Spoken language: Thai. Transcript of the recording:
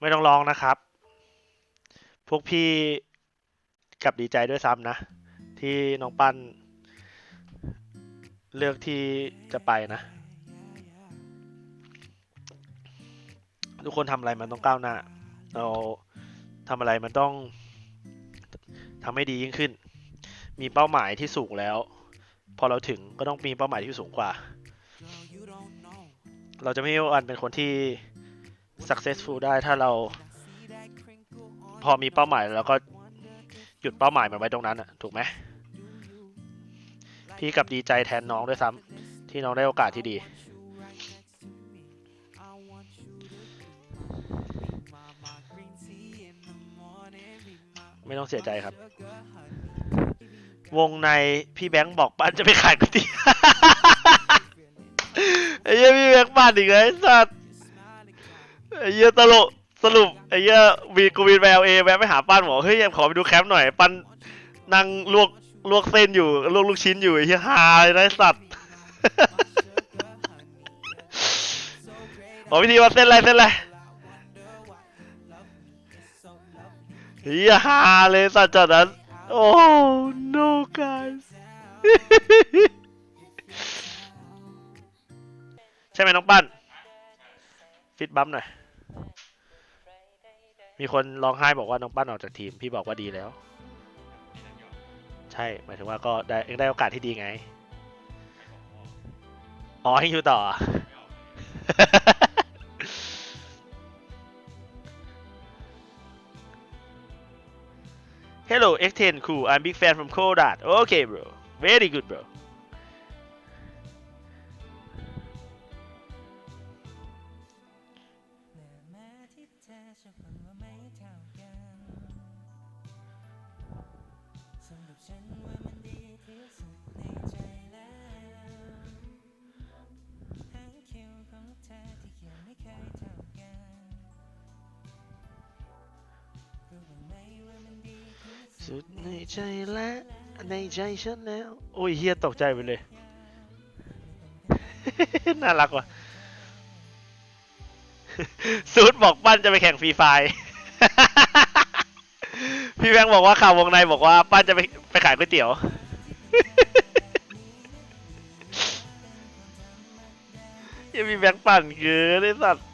ไม่ต้องร้องนะครับ พวกพี่กับดีใจด้วยซ้ำนะ ที่น้องปั้น เลือกที่จะไปนะ ทุกคนทำอะไรมันต้องก้าวหน้า เราทำอะไรมันต้องทำให้ดียิ่งขึ้น มีเป้าหมายที่สูงแล้ว พอเราถึงก็ต้องมีเป้าหมายที่สูงกว่า เราจะไม่มีวันเป็นคนที่ successful ได้ถ้าเรา พอมีเป้าหมายแล้วก็หยุดเป้าหมายมันไว้ตรงนั้นอะถูกไหมพี่กับดีใจแทนน้องด้วยซ้ำที่น้องได้โอกาสที่ดี ไม่ต้องเสียใจครับ วงในพี่แบงค์บอกปั้นจะไปขายก๋วยเตี๋ยวไอ้เหี้ยพี่แบงค์ปั้นอีกแล้วไอ้สัส ไอ้เหี้ยตลกสรุปไอ้เหี้ยวีกูวีนแววเอแวะไปหาปั้นบอกเฮ้ยขอไปดูแคมป์หน่อยปั้นนั่งลวกลวกเส้นอยู่ลวกลูกชิ้นอยู่ไอ้เหี้ยฮาเลยนะไอ้สัตว์บอกวิธีว่าเส้นอะไรเส้นอะไรเฮียฮาเลยสัตว์จากนั้นโอ้ no guys ใช่ไหมน้องปั้นฟิตบัมหน่อย มีคนร้องไห้บอกว่าน้องปั้นออกจากทีม พี่บอกว่าดีแล้ว ใช่ หมายถึงว่าก็ได้ยังได้โอกาสที่ดีไง อ๋อให้อยู่ต่อ Hello X10 cool I'm big fan from Kodat Okay bro very good bro ธอจะฟังว่าไม่เท่ากันสำหรับฉันว่ามันดีที่สุดในใจแล้วหางคิวของเธอที่เขียนไม่เคยเท่ากันรู้บ้าไหมว่ามันดีที่สุดดในใจและในใจฉันแล้ว โอ้ยเฮียตกใจไปเลย น่ารักว่ะ ซูดบอกปั้นจะไปแข่งฟรีไฟ พี่แบงค์บอกว่าข่าววงในบอกว่าปั้นจะไปไปขายก๋วยเตี๋ยว ยังมีแบงค์ปั่นเกินไอ้สัตว์